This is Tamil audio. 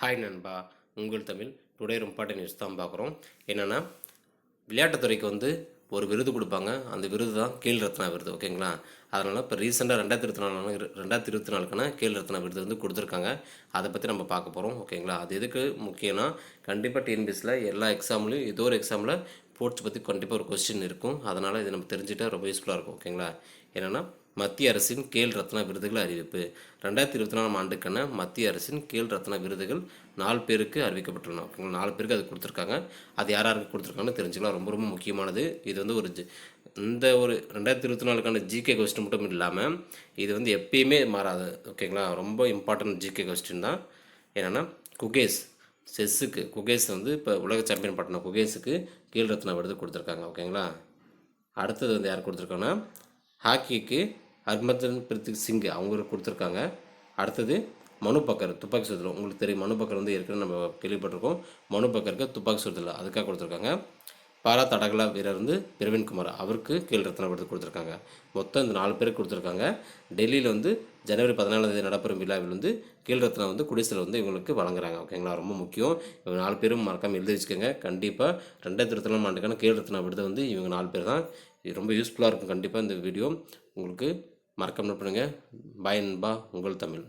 ஹாய் நண்பா. உங்கள் தமிழ் டுடே இம்பார்ட்டன் நியூஸ் தான் பார்க்குறோம். என்னென்னா விளையாட்டுத்துறைக்கு வந்து ஒரு விருது கொடுப்பாங்க. அந்த விருது தான் கீழ் ரத்னா விருது ஓகேங்களா அதனால் இப்போ ரீசெண்டாக ரெண்டாயிரத்தி இருபத்தி நாலு ரெண்டாயிரத்தி இருபத்தி நாலுக்கான கீழ் ரத்னா விருது வந்து கொடுத்துருக்காங்க. அதை பற்றி நம்ம பார்க்க போகிறோம் ஓகேங்களா அது எதுக்கு முக்கியம்னா கண்டிப்பாக டிஎன்பிஎஸில் எல்லா எக்ஸாம்லையும் ஏதோ ஒரு எக்ஸாமில் ஸ்போர்ட்ஸ் பற்றி கண்டிப்பாக ஒரு கொஸ்டின் இருக்கும். அதனால் இது நம்ம தெரிஞ்சுட்டா ரொம்ப யூஸ்ஃபுல்லாக இருக்கும் ஓகேங்களா என்னென்னா மத்திய அரசின் கேல் ரத்னா விருதுகள் அறிவிப்பு. ரெண்டாயிரத்தி இருபத்தி நாலாம் ஆண்டுக்கான மத்திய அரசின் கேல் ரத்னா விருதுகள் நாலு பேருக்கு அறிவிக்கப்பட்டுள்ளன. ஓகேங்களா? நாலு பேருக்கு அது கொடுத்துருக்காங்க. அது யார் யாருக்கு கொடுத்துருக்காங்கன்னு தெரிஞ்சுக்கலாம். ரொம்ப ரொம்ப முக்கியமானது. இது வந்து ஒரு ஜி- இந்த ஒரு ரெண்டாயிரத்தி இருபத்தி நாலுக்கான ஜிகே கொஸ்டின் மட்டும் இல்லாமல் இது வந்து எப்பயுமே மாறாது. ஓகேங்களா? ரொம்ப இம்பார்ட்டன்ட் ஜிகே கொஸ்டின் தான். என்னென்னா குகேஸ் செஸ்ஸுக்கு குகேஸ் வந்து இப்போ உலக சாம்பியன் பட்டின குகேஸுக்கு கீழ் ரத்னா விருது கொடுத்துருக்காங்க. ஓகேங்களா? அடுத்தது வந்து யார் கொடுத்துருக்காங்கன்னா ஹாக்கிக்கு ஹர்மந்தன் பிரித்திக் சிங் அவங்களுக்கு கொடுத்துருக்காங்க. அடுத்தது மனு பக்கர் துப்பாக்கி சுடுதல். உங்களுக்கு தெரியும் மனு பக்கர் வந்து ஏற்கனவே நம்ம கேள்விப்பட்டிருக்கோம். மனு பக்கருக்கு துப்பாக்கி சுடுதல் அதுக்காக கொடுத்துருக்காங்க. பாரா தடகள வீரர் வந்து பிரவீன்குமார் அவருக்கு கீழ் ரத்னா விருது கொடுத்துருக்காங்க. மொத்தம் இந்த நாலு பேருக்கு கொடுத்துருக்காங்க. டெல்லியில் வந்து ஜனவரி பதினாலாம் தேதி நடைபெறும் விழாவில் வந்து கீழ் ரத்னா வந்து குடிசையில் வந்து இவங்களுக்கு வழங்குறாங்க. ஓகேங்களா? ரொம்ப முக்கியம். இவங்க நாலு பேரும் மறக்காமல் எழுதி வச்சுக்கோங்க. கண்டிப்பாக ரெண்டாயிரத்தி இருபத்தி ஆண்டுக்கான கீழ் ரத்னா விருது வந்து இவங்க நாலு பேர் தான். ரொம்ப யூஸ்ஃபுல்லாக இருக்கும் கண்டிப்பாக இந்த வீடியோ உங்களுக்கு மறக்காமல் பண்ணுங்கள் பாய் அன்பா உங்கள் தமிழ்.